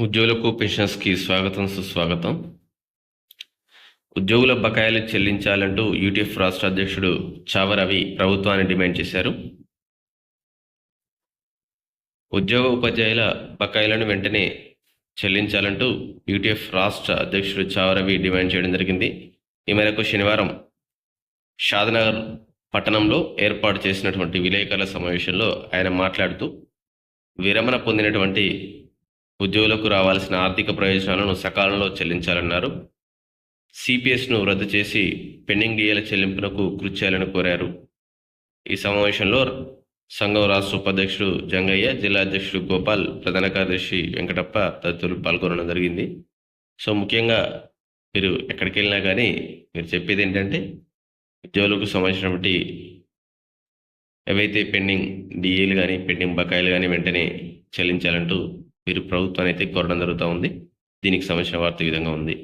ఉద్యోగులకు పెన్షన్స్కి స్వాగతం సుస్వాగతం. ఉద్యోగుల బకాయిలు చెల్లించాలంటూ యూటీఎఫ్ రాష్ట్ర అధ్యక్షుడు చావరవి ప్రభుత్వాన్ని డిమాండ్ చేశారు. ఉద్యోగ ఉపాధ్యాయుల బకాయిలను వెంటనే చెల్లించాలంటూ యూటీఎఫ్ రాష్ట్ర అధ్యక్షుడు చావరవి డిమాండ్ చేయడం జరిగింది. ఈ మేరకు శనివారం షాద్నగర్ పట్టణంలో ఏర్పాటు చేసినటువంటి విలేకరుల సమావేశంలో ఆయన మాట్లాడుతూ విరమణ పొందినటువంటి ఉద్యోగులకు రావాల్సిన ఆర్థిక ప్రయోజనాలను సకాలంలో చెల్లించాలన్నారు. సిపిఎస్ను రద్దు చేసి పెండింగ్ డిఏల చెల్లింపునకు కృషి చేయాలని కోరారు. ఈ సమావేశంలో సంఘం రాష్ట్ర ఉపాధ్యక్షుడు జంగయ్య జిల్లా అధ్యక్షుడు గోపాల్ ప్రధాన కార్యదర్శి వెంకటప్ప తదితరులు పాల్గొనడం జరిగింది. సో ముఖ్యంగా మీరు ఎక్కడికి వెళ్ళినా కానీ మీరు చెప్పేది ఏంటంటే ఉద్యోగులకు సంబంధించినటువంటి ఏవైతే పెండింగ్ డిఏలు కానీ పెండింగ్ బకాయిలు కానీ వెంటనే చెల్లించాలంటూ వీరు ప్రభుత్వాన్ని అయితే కోరడం జరుగుతూ ఉంది. దీనికి సంబంధించిన వార్త ఈ విధంగా ఉంది.